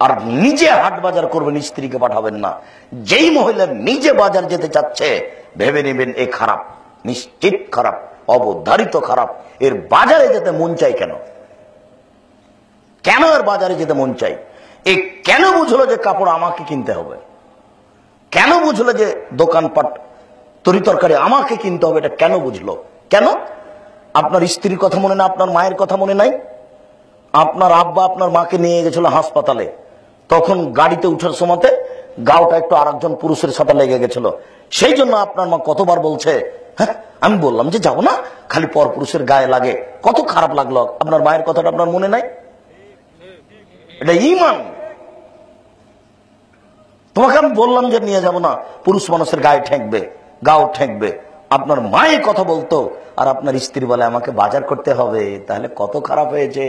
আর নিজে হাট বাজার করবেন, স্ত্রীকে পাঠাবেন না। যেই মহিলা নিজে বাজার যেতে চাচ্ছে, ভেবে নেবেন এ খারাপ, নিশ্চিত খারাপ, অবধারিত খারাপ। এর বাজারে যেতে মন চাই কেন? কেন এর বাজারে যেতে মন চাই এ কেন বুঝলো যে কাপড় আমাকে কিনতে হবে? কেন বুঝলো যে দোকানপাট তরি তরকারি আমাকে কিনতে হবে? এটা কেন বুঝলো? কেন? আপনার স্ত্রীর কথা মনে না আপনার মায়ের কথা মনে নাই? আপনার আব্বা আপনার মাকে নিয়ে গেছিল হাসপাতালে। তখন গাড়িতে উঠার সময়তে গাওটা একটু আরেকজন পুরুষের সাথে লেগে গেছিল। সেই জন্য আপনার মা কতবার বলছে হ্যাঁ আমি বললাম যে যাব না, খালি পর পুরুষের গায়ে লাগে। কত খারাপ লাগল। আপনার মায়ের কথাটা আপনার মনে নাই? এটা ইমান তোমাকে আমি বললাম যে নিয়ে যাব না। পুরুষ মানুষের গায়ে ঠেকবে, গাও ঠেকবে। আপনার মায়ে কথা বলতো, আর আপনার স্ত্রী বলে, আমাকে বাজার করতে হবে। তাহলে কত খারাপ হয়েছে।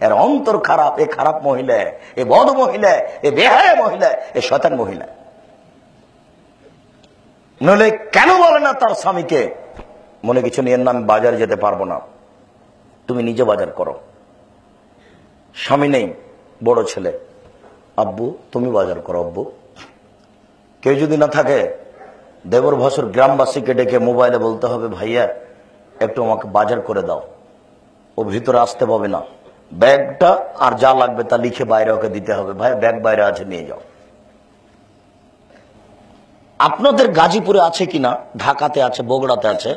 এর অন্তর খারাপ, এ খারাপ মহিলা, এ বদ মহিলা, এ বেহায় মহিলা, এ শতান মহিলা। নইলে কেন বলে না তার স্বামীকে, মনে কিছু নিয়ে না, আমি বাজারে যেতে পারব না। তুমি নিজে বাজার করো। স্বামী নেই, বড় ছেলে। আব্বু, তুমি বাজার করো, আব্বু। কেউ যদি না থাকে দেবর ভাসুর গ্রামবাসীকে ডেকে মোবাইলে বলতে হবে, ভাইয়া, একটু আমাকে বাজার করে দাও। ও ভিতরে আসতে পাবে না। ব্যাগটা আর যা লাগবে তা লিখে বাইরে ওকে দিতে হবে। ভাইয়া, ব্যাগ বাইরে আছে, নিয়ে যাও। আপনাদের গাজীপুরে আছে কিনা, ঢাকাতে আছে, বগুড়াতে আছে,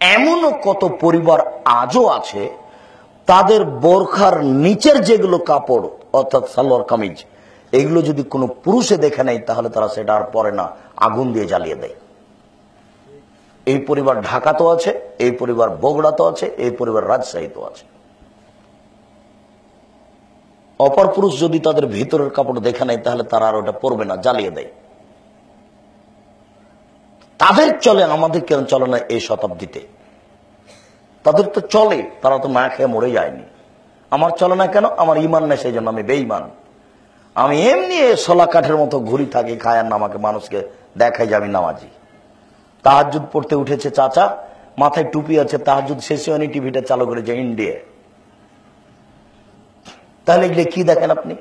এমনও কত পরিবার আজও আছে, তাদের বোরখার নিচের যেগুলো কাপড়, অর্থাৎ সালোয়ার কামিজ, এগুলো যদি কোনো পুরুষে দেখে নেয়, তাহলে তারা সেটা আর পরে না। আগুন দিয়ে জ্বালিয়ে দেয়। এই পরিবার ঢাকাতেও আছে, এই পরিবার বগুড়াতেও আছে, এই পরিবার রাজশাহীতেও আছে। অপর পুরুষ যদি তাদের ভিতরের কাপড় দেখে নেয়, তাহলে তারা আর ওটা পরবে না, জ্বালিয়ে দেয়। তাদের চলে আমাদের কেন চলে না এই শতাব্দীতে। তাদের তো চলে, তারা তো না খেয়ে মরে যায়নি। আমার চলে না কেন? আমার ইমান নেই, সেই জন্য আমি বেইমান আমি এমনি সোলা কাঠের মতো ঘুরি থাকি খায় আর আমাকে মানুষকে দেখাই যে আমি নামাজি। তাহাজুদ পড়তে উঠেছে চাচা, মাথায় টুপি আছে তাহাজুদ শেষে হয়নি, টিভিটা চালু করেছে ইন্ডিয়া তাহলে এগুলো কি দেখেন আপনি?